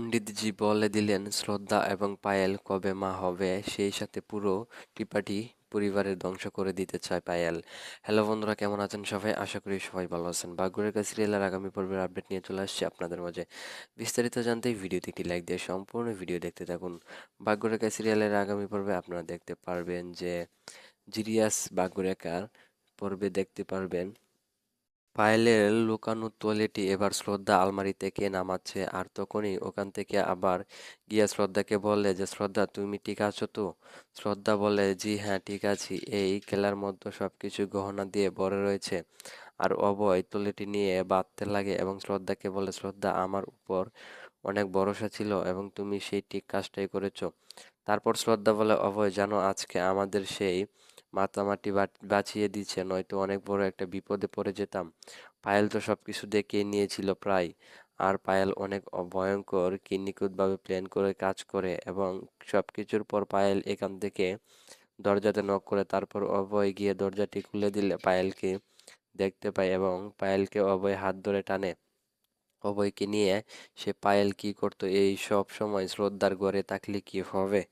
পণ্ডিতজি বলে দিলেন, শ্রদ্ধা এবং পায়েল কবে মা হবে, সেই সাথে পুরো টিপাটি পরিবারের ধ্বংস করে দিতে চায় পায়েল। হ্যালো বন্ধুরা, কেমন আছেন সবাই? আশা করি সবাই ভালো আছেন। বাগুড়ের কাছে সিরিয়ালের আগামী পর্বের আপডেট নিয়ে চলে আসছে আপনাদের মাঝে। বিস্তারিত জানতে ভিডিওতে একটি লাইক দিয়ে সম্পূর্ণ ভিডিও দেখতে থাকুন। বাগুড়ের কাছে সিরিয়ালের আগামী পর্বে আপনারা দেখতে পারবেন যে জিরিয়াস বাগুরেকার পর্বে দেখতে পারবেন পায়েলের লুকানো তোয়ালেটি এবার শ্রদ্ধা আলমারি থেকে নামাচ্ছে আর তখনই ওখান থেকে আবার গিয়া শ্রদ্ধাকে বলে যে, শ্রদ্ধা, তুমি ঠিক আছো তো? শ্রদ্ধা বলে, জি হ্যাঁ ঠিক আছি। এই খেলার মধ্যে সব কিছু গহনা দিয়ে ভরে রয়েছে আর অভয় তোলেটি নিয়ে বাঁধতে লাগে এবং শ্রদ্ধাকে বলে, শ্রদ্ধা, আমার উপর অনেক ভরসা ছিল এবং তুমি সেই ঠিক কাজটাই করেছ। তারপর শ্রদ্ধা বলে অভয় জানো, আজকে আমাদের সেই মাতামাটি বাঁচিয়ে দিচ্ছে নয়তো অনেক বড় একটা বিপদে পড়ে যেতাম। পায়েল তো সব কিছু দেখে নিয়েছিল প্রায়। আর পায়েল অনেক ভয়ঙ্কর কি নিখুঁতভাবে প্ল্যান করে কাজ করে এবং সব কিছুর পর পায়েল এখান থেকে দরজাতে নক করে তারপর অভয় গিয়ে দরজাটি খুলে দিলে পায়েলকে দেখতে পায় এবং পায়েলকে অভয় হাত ধরে টানে। অভয়কে নিয়ে সে পায়েল কি করতো? এই সব সময় শ্রদ্ধার ঘরে থাকলে কি হবে?